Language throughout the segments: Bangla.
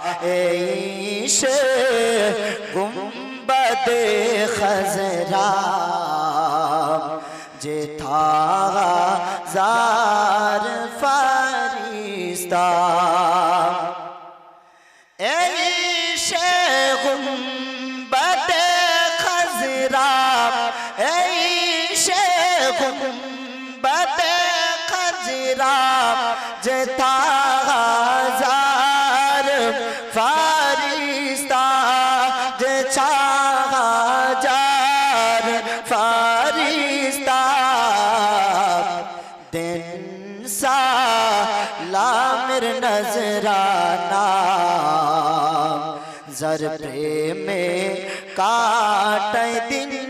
এই সে গুম্বদে খজরা যে থা জার ফারিস্তা। এই সে গুম্বদে খজরা এই সে গুম্বদে খজরা যে থা সালামের নজরানা জর প্রেমে কাটাই দিন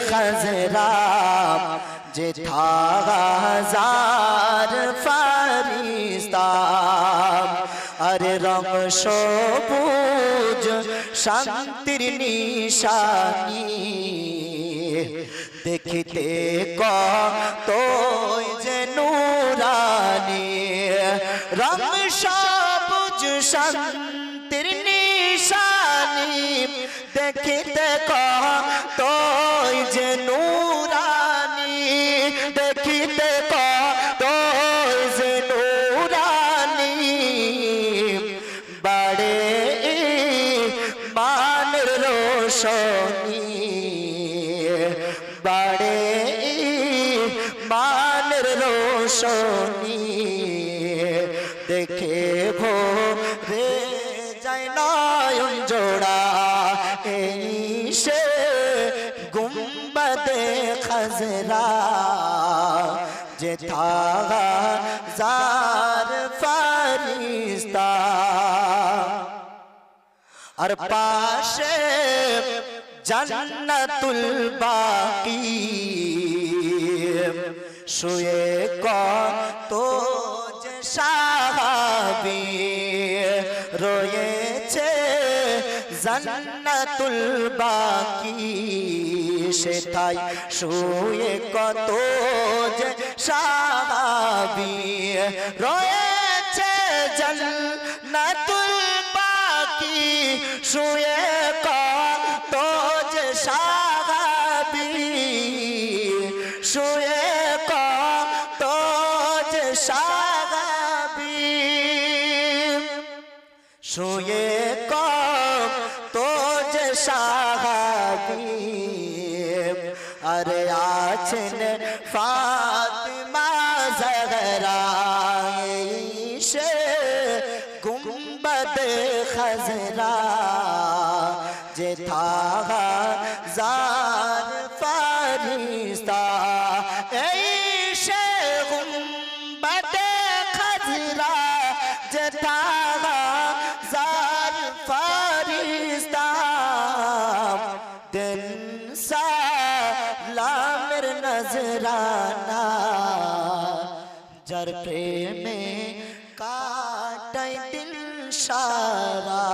খজরা যে থাগাজার ফারিস্তা আরে রং সবুজ শান্তির নিশানি দেখিতে কত যে নুরানি রং সবুজ শান্তির নিশানি দেখিতে কত রোশনী বাড়ে মানের রোশনী, দেখে ভোরে যায় নয়ন জোড়া, এই সে গুম্বদে খজরা, যে থাগা জার ফারিস্তা আর পাশে জান্নাতুল বাকি। শুয়ে কত যে সাহাবি রয়েছে জান্নাতুল বাকি। সেটাই শুয়ে কত যে সাহাবি রয়েছে জান্নাতুল শুয়ে কত যে সাহাবি, শুয়ে কত যে সাহাবি, শুয়ে কত যে সাহাবি। আরে আছেন ফাতিমা জহরা সে গুম্বদ খজরা। যে থাহা যার ফারিস্তা, এই সে উম্মতে খজরা, যে থাহা যার ফারিস্তা, দিন সালামের নজরানা, যার প্রেমে কাটাই দিল সারা।